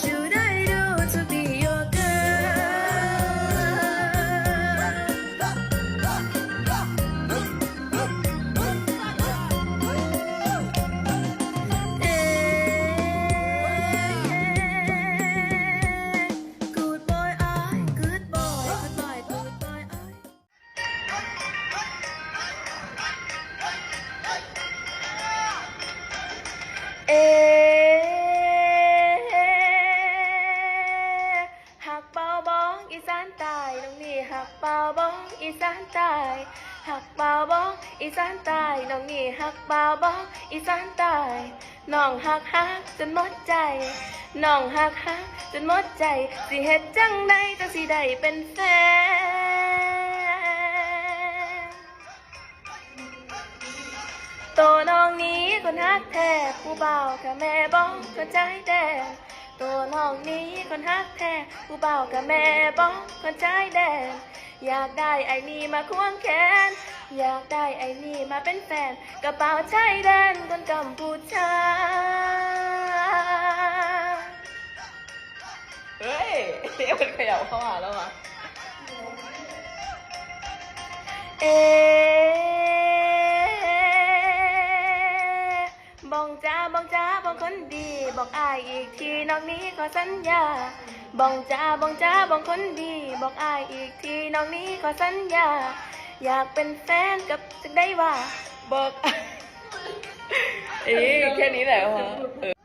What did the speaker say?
shoot up. ฮักเบาบ้องอีสานใต้หักเบ่าวบอกอีสานใต้น้องนี่หักเบ่าวบอกอีสานใต้น้องหักหักจนหมดใจน้องหักหักจนหมดใจสิเฮ็ดจังใดจังสิได้เป็นแฟนโตน้องนี้คนฮักแท้ผู้เบาวกับแม่บ้องกคนใจแดง โตน้องนี้คนฮักแท้ผู้เบาวกับแม่บอกคนใจแดงอยากได้ไอ้นี่มาควงแขน อยากได้ไอ้นี่มาเป็นแฟนกระเป๋าชายแดนคนกัมพูชาเฮ้ยมันขยับเข้ามาแล้วอะเอ๊ บองจ้าบองคนดี บอกอายอีกทีนอกนี้ขอสัญญาบองจ้าบองจ้าบองคนดี บอกอายอีกทีนอกนี้ขอสัญญา อยากเป็นแฟนกับจะได้ว่า บอกเอ้แค่นี้แหละวะเออ